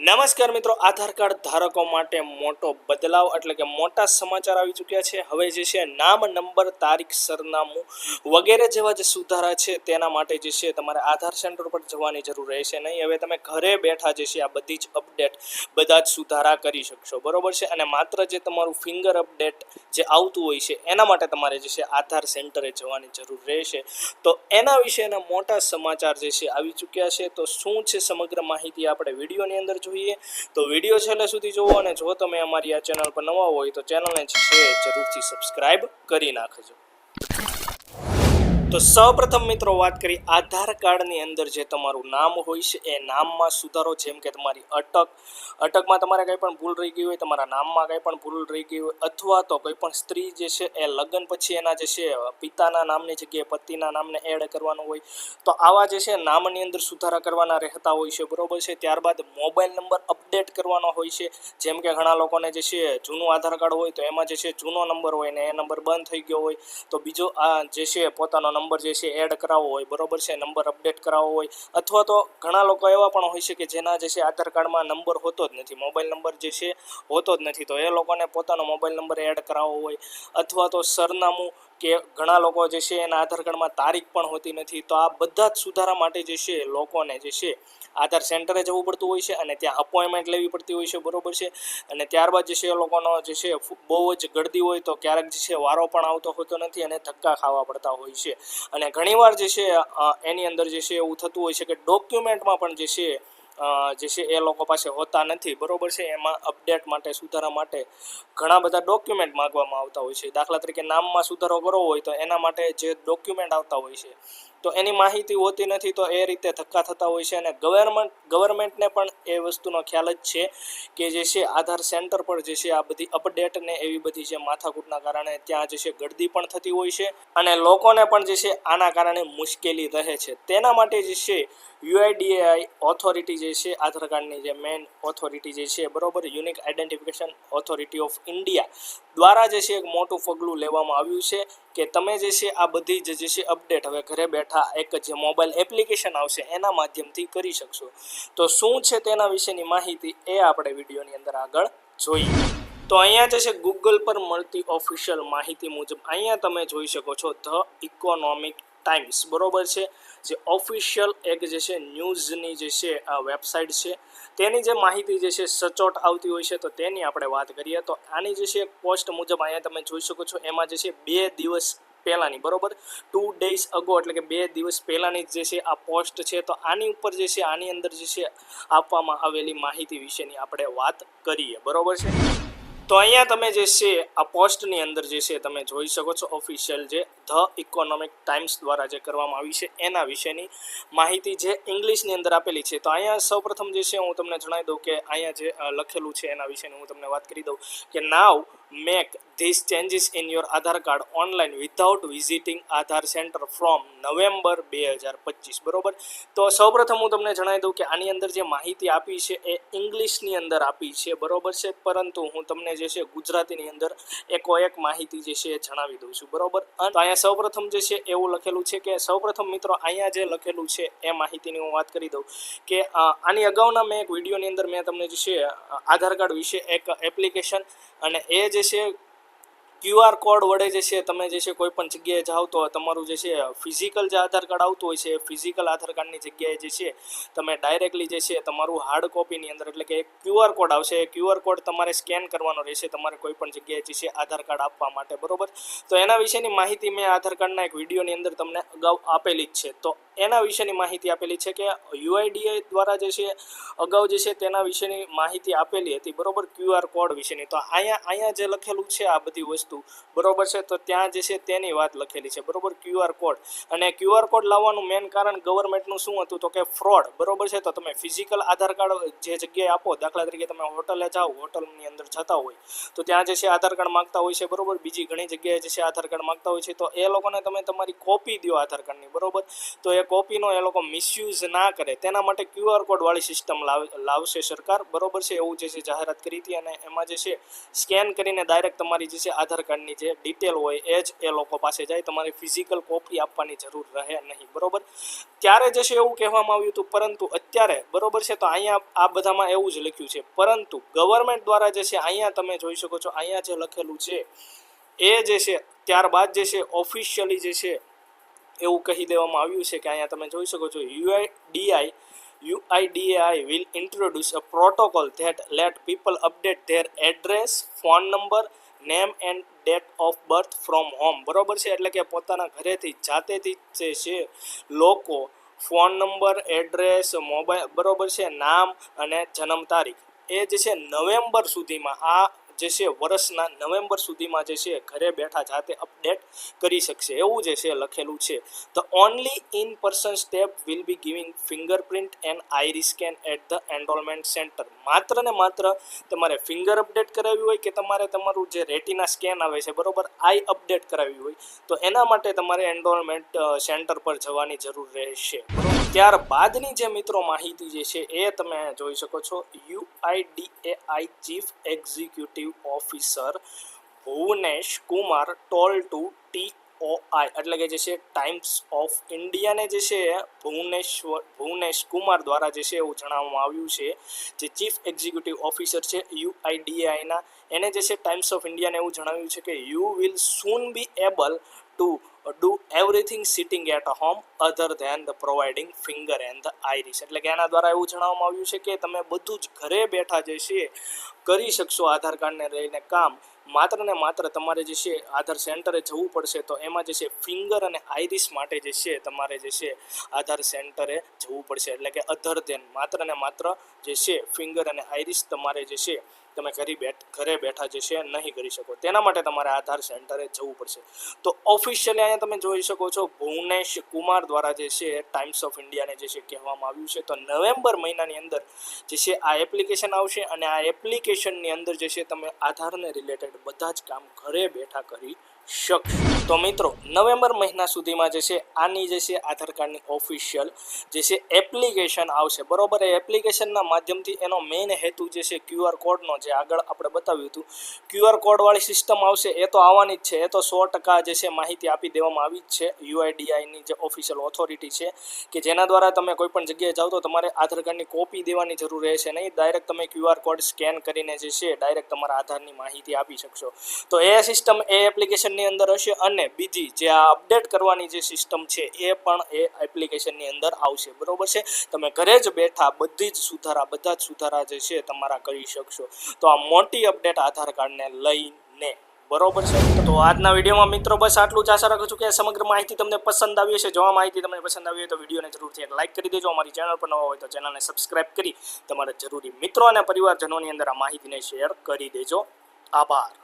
નમસ્કાર મિત્રો, આધાર કાર્ડ ધારકો માટે મોટો બદલાવ એટલે કે મોટા સમાચાર આવી ચૂક્યા છે. હવે જે છે, નામ, નંબર, તારીખ, સરનામું વગેરે જેવા જે સુધારા છે, તેના માટે જે છે, તમારે આધાર સેન્ટર પર જવાની જરૂર રહેશે નહીં. હવે તમે ઘરે બેઠા જે છે, આ બધી જ અપડેટ બધા જ સુધારા કરી શકશો. બરોબર છે? અને માત્ર જે તમારું ફિંગર અપડેટ જે આવતું હોય છે, એના માટે તમારે જે છે, આધાર સેન્ટરે જવાની જરૂર રહેશે. તો એના વિશેના મોટા સમાચાર જે છે, આવી ચૂક્યા છે. તો શું છે, સમગ્ર માહિતી આપણે વિડીયોની અંદર જોઈએ તો વીડિયો છેલ્લે સુધી જુઓ અને જો તમે અમારી આ ચેનલ પર નવા હોય તો ચેનલને છે જરૂરથી સબસ્ક્રાઈબ કરી નાખજો. તો સૌપ્રથમ મિત્રો વાત કરી આધાર કાર્ડની અંદર જે તમારું નામ હોય છે, એ નામમાં સુધારો, જેમ કે તમારી અટક, અટકમાં તમારે કંઈ પણ ભૂલ રહી ગઈ હોય, તમારા નામમાં કંઈ પણ ભૂલ રહી ગઈ હોય, અથવા તો કોઈ પણ સ્ત્રી જે છે, એ લગ્ન પછી એના જે છે, પિતાના નામની જગ્યાએ પતિના નામને એડ કરવાનું હોય, તો આવા જે છે, નામની અંદર સુધારા કરવાના રહેતા હોય છે, બરોબર છે? ત્યારબાદ મોબાઈલ નંબર અપડેટ કરવાનો હોય છે, જેમ કે ઘણા લોકોને જે છે, જૂનું આધાર કાર્ડ હોય, તો એમાં જે છે, જૂનો નંબર હોય ને એ નંબર બંધ થઈ ગયો હોય, તો બીજો આ જે છે, પોતાનો નંબર જે છે એડ કરાવવો હોય, બરોબર છે? નંબર અપડેટ કરાવવો હોય, અથવા તો ઘણા લોકો એવા પણ હોય છે કે જેના જે છે આધાર કાર્ડમાં નંબર હોતો જ નથી, મોબાઈલ નંબર જે છે હોતો જ નથી. તો એ લોકોને પોતાનો મોબાઈલ નંબર એડ કરાવવો હોય, અથવા તો સરનામું કે ઘણા લોકો જે છે એના આધાર કાર્ડમાં તારીખ પણ હોતી નથી, તો આ બધા જ સુધારા માટે જે છે લોકોને જે છે આધાર સેન્ટરે જવું પડતું હોય છે અને ત્યાં અપોઇન્ટમેન્ટ લેવી પડતી હોય છે, બરોબર છે? અને ત્યારબાદ જે છે એ લોકોનો જે છે બહુ જ ગળદી હોય તો ક્યારેક જે છે વારો પણ આવતો હોતો નથી અને ધક્કા ખાવા પડતા હોય છે. અને ઘણીવાર જે છે એની અંદર જે છે એવું થતું હોય છે કે ડોક્યુમેન્ટમાં પણ જે છે જે છે એ લોકો પાસે હોતા નથી. બરોબર છે? એમાં અપડેટ માટે, સુધારા માટે ઘણા બધા ડોક્યુમેન્ટ માગવામાં આવતા હોય છે. દાખલા તરીકે નામમાં સુધારો કરવો હોય તો એના માટે જે ડોક્યુમેન્ટ આવતા હોય છે તો એની માહિતી હોતી નથી તો એ રીતે ધક્કા થતા હોય છે અને ગવર્મેન્ટ ગવર્મેન્ટને પણ એ વસ્તુનો ખ્યાલ જ છે કે જે છે આધાર સેન્ટર પર જે છે આ બધી અપડેટ ને એવી બધી જે માથાકૂટના કારણે ત્યાં જે છે ગળદી પણ થતી હોય છે અને લોકોને પણ જે છે આના કારણે મુશ્કેલી રહે છે તેના માટે જે છે યુઆઈડીએઆઈ ઓથોરિટી જે છે આધાર કાર્ડની જે મેઇન ઓથોરિટી જે છે બરોબર unique identification authority of India દ્વારા જે છે એક મોટું પગલું લેવામાં આવ્યું છે કે તમે જે છે આ બધી જે છે અપડેટ હવે ઘરે બેઠા એક જે મોબાઈલ એપ્લિકેશન આવશે એના માધ્યમથી કરી શકશો. તો શું છે તેના વિશેની માહિતી એ આપણે વિડીયોની અંદર આગળ જોઈએ. તો અહીંયા જે છે ગૂગલ પર મળતી ઓફિશિયલ માહિતી મુજબ અહીંયા તમે જોઈ શકો છો ધ ઇકોનોમિક ટાઈમ્સ બરોબર છે? જે ઓફિશિયલ એક જે છે ન્યૂઝની જે છે, આ વેબસાઇટ છે તેની જે માહિતી જે છે સચોટ આવતી હોય છે, તો તેની આપણે વાત કરીએ. તો આની જે છે પોસ્ટ મુજબ અહીંયા તમે જોઈ શકો છો, એમાં જે છે બે દિવસ પહેલાંની, બરોબર? ટુ ડેઝ અગો એટલે કે બે દિવસ પહેલાંની જે છે આ પોસ્ટ છે, તો આની ઉપર જે છે, આની અંદર જે છે આપવામાં આવેલી માહિતી વિશેની આપણે વાત કરીએ, બરોબર છે? તો અહીંયા તમે જે છે આ પોસ્ટની અંદર જે છે તમે જોઈ શકો છો ઓફિશિયલ જે ધ ઇકોનોમિક ટાઈમ્સ દ્વારા જે કરવામાં આવી છે, એના વિશેની માહિતી જે ઇંગ્લિશની અંદર આપેલી છે. તો અહીંયા સૌપ્રથમ જે છે, હું તમને જણાવી દઉં કે અહીંયા જે લખેલું છે એના વિશેની હું તમને વાત કરી દઉં કે now make this changes in your Aadhaar card online without visiting Aadhaar centre from November બે હજાર પચીસ. બરોબર? તો સૌપ્રથમ હું તમને જણાવી દઉં કે આની અંદર જે માહિતી આપી છે, એ ઇંગ્લિશની અંદર આપી છે. બરોબર છે? પરંતુ હું તમને જે છે ગુજરાતીની અંદર એકો એક માહિતી જે છે, એ જણાવી દઉં છું. બરોબર? અહીંયા સૌપ્રથમ જે છે એવું લખેલું છે કે, સૌપ્રથમ મિત્રો, અહીંયા જે લખેલું છે એ માહિતીની હું વાત કરી દઉં કે આની અગાઉના મેં એક વિડીયોની અંદર મેં તમને જે છે આધાર કાર્ડ વિશે એક એપ્લિકેશન અને એ જે છે ક્યુઆર કોડ વડે જે છે, તમે જે છે, કોઈ પણ જગ્યાએ જાઓ તો તમારું જે છે ફિઝિકલ જે આધાર કાર્ડ આવતું હોય છે ફિઝિકલ આધાર કાર્ડની જગ્યાએ જે છે, તમે ડાયરેક્ટલી જે છે, તમારું હાર્ડ કોપીની અંદર, એટલે કે ક્યુઆર કોડ આવશે. એ ક્યુઆર કોડ તમારે સ્કેન કરવાનો રહેશે, તમારે કોઈ પણ જગ્યાએ જે છે, આધાર કાર્ડ આપવા માટે, બરોબર? તો એના વિશેની માહિતી મેં આધાર કાર્ડના એક વિડીયોની અંદર તમને અગાઉ આપેલી જ છે. તો એના વિશેની માહિતી આપેલી છે કે યુઆઈડીઆઈ દ્વારા જે છે, અગાઉ જે છે, તેના વિશેની માહિતી આપેલી હતી, બરોબર? ક્યુઆર કોડ વિશેની. તો અહીંયા અહીંયા જે લખેલું છે, આ બધી વસ્તુ બરોબર છે? તો ત્યાં જે છે તેની વાત લખેલી છે. બરોબર? ક્યુઆર કોડ અને ક્યુઆર કોડ લાવવાનું મેન કારણ ગવર્મેન્ટનું શું હતું? તો કે ફ્રોડ બરોબર છે? તો તમે ફિઝિકલ આધાર કાર્ડ જે જગ્યાએ આપો, દાખલા તરીકે તમે હોટલે જાઓ, હોટલની અંદર જતા હોય, તો ત્યાં જે છે આધાર કાર્ડ માગતા હોય છે. બરોબર? બીજી ઘણી જગ્યાએ જે છે આધાર કાર્ડ માંગતા હોય છે. તો એ લોકોને તમે તમારી કોપી દો આધાર કાર્ડની. બરોબર? તો એ કોપીનો એ લોકો મિસયુઝ ના કરે. તેના માટે ક્યુઆર કોડવાળી સિસ્ટમ લાવ, લાવશે સરકાર. બરોબર છે? એવું જે છે જાહેરાત કરી હતી અને એમાં જે છે સ્કેન કરીને ડાયરેક્ટ તમારી જે છે આધાર આધાર કાર્ડની જે ડિટેલ હોય એ જ એ લોકો પાસે જાય. તમારે ફિઝિકલ કોપી આપવાની જરૂર રહે નહીં બરોબર? ત્યારે જે છે એવું કહેવામાં આવ્યું હતું પરંતુ અત્યારે બરોબર છે? તો અહીંયા આ બધામાં એવું જ લખ્યું છે. પરંતુ ગવર્મેન્ટ દ્વારા જે છે અહીંયા તમે જોઈ શકો છો અહીંયા જે લખેલું છે એ જે છે ત્યારબાદ જે છે ઓફિશિયલી જે છે એવું કહી દેવામાં આવ્યું છે કે અહીંયા તમે જોઈ શકો છો UIDAI UIDAI will introduce a protocol that let people update their address, phone number, name and date of birth from home બરોબર છે? એટલે કે પોતાના ઘરેથી, જાતેથી જે છે લોકો. ફોન નંબર એડ્રેસ મોબાઈલ, બરોબર છે? નામ અને જન્મ તારીખ. એ જે છે નવેમ્બર સુધીમાં આ જે છે, વર્ષના નવેમ્બર સુધીમાં જે છે, ઘરે બેઠા જાતે અપડેટ કરી શકશે. એવું જે છે, લખેલું છે. The only in person step will be giving fingerprint and iris scan at the enrolment centre માત્ર ને માત્ર તમારે ફિંગર અપડેટ કરાવવી હોય કે તમારે તમારું જે રેટિના સ્કેન આવે છે, બરોબર આઈ અપડેટ કરાવવી હોય, તો એના માટે તમારે એનરોલમેન્ટ સેન્ટર પર જવાની જરૂર રહેશે. ત્યારબાદની જે મિત્રો માહિતી જે છે, એ તમે જોઈ શકો છો. UIDAI chief executive officer Bhuvnesh Kumar told to T O I એટલે કે જે છે ટાઈમ્સ ઓફ ઇન્ડિયાને જે છે ભુવનેશ્વર ભુવનેશ કુમાર દ્વારા જે છે એવું જણાવવામાં આવ્યું છે. જે ચીફ એક્ઝિક્યુટિવ ઓફિસર છે યુઆઈડીઆઈના એને જે છે ટાઈમ્સ ઓફ ઇન્ડિયાને એવું જણાવ્યું છે કે you will soon be able to do everything sitting at home other than the providing finger and the iris એટલે કે એના દ્વારા એવું જણાવવામાં આવ્યું છે કે તમે બધું જ ઘરે બેઠા જે છે કરી શકશો આધાર કાર્ડને લઈને કામ. માત્ર ને માત્ર તમારે જે છે આધાર સેન્ટરે જવું પડશે તો એમાં જે છે ફિંગર અને આઈરિસ માટે જે છે તમારે જે છે આધાર સેન્ટરે જવું પડશે. એટલે કે અધર ધેન માત્ર ને માત્ર જે છે ફિંગર અને આઈરિસ તમારે જે છે તમે ઘરે બેઠ, ઘરે બેઠા જે છે નહીં કરી શકો. તેના માટે તમારે આધાર સેન્ટરે જવું પડશે. તો ઓફિશિયલી અહીંયા તમે જોઈ શકો છો ભુવનેશ કુમાર દ્વારા જે છે ટાઈમ્સ ઓફ ઇન્ડિયાને જે છે કહેવામાં આવ્યું છે. તો નવેમ્બર મહિનાની અંદર જે છે આ એપ્લિકેશન આવશે અને આ એપ્લિકેશનની અંદર જે છે તમે આધારને રિલેટેડ બધા જ કામ ઘરે બેઠા કરી શકશો. તો મિત્રો, નવેમ્બર મહિના સુધીમાં જે છે આની જે છે આધાર કાર્ડની ઓફિશિયલ જે છે એપ્લિકેશન આવશે. બરોબર, એ એપ્લિકેશનના માધ્યમથી એનો મેઇન હેતુ જે છે ક્યુઆર કોડનો જે આગળ આપણે બતાવ્યું હતું. ક્યુઆર કોડવાળી સિસ્ટમ આવશે, એ તો આવવાની જ છે. એ તો સો ટકા જે છે માહિતી આપી દેવામાં આવી જ છે. યુઆઈડીઆઈની જે ઓફિશિયલ ઓથોરિટી છે કે જેના દ્વારા તમે કોઈ પણ જગ્યાએ જાઓ તો તમારે આધાર કાર્ડની કોપી દેવાની જરૂર રહેશે નહીં. ડાયરેક્ટ તમે ક્યુઆર કોડ સ્કેન કરીને જે છે ડાયરેક્ટ તમારા આધારની માહિતી આપી શકશો. તો એ સિસ્ટમ એ એપ્લિકેશનની અંદર હશે અને બીજી જે આ અપડેટ કરવાની જે સિસ્ટમ છે એ પણ એ એપ્લિકેશનની અંદર આવશે. બરોબર છે? તમે ઘરે જ બેઠા બધી જ સુધારા, બધા જ સુધારા જે છે તમારા કરી શકશો. તો આ મોટી અપડેટ આધાર કાર્ડને લઈને. બરોબર છે? તો આજના વિડીયોમાં મિત્રો બસ આટલું જ. આશા રાખું છું કે સમગ્ર માહિતી તમને પસંદ આવી હશે. જો આ માહિતી તમને પસંદ આવી હોય તો વિડીયોને જરૂરથી એક લાઇક કરી દેજો. અમારી ચેનલ પર નવા હોય તો ચેનલને સબસ્ક્રાઇબ કરી તમારા જરૂરી મિત્રો અને પરિવારજનોની અંદર આ માહિતીને શેર કરી દેજો. આભાર.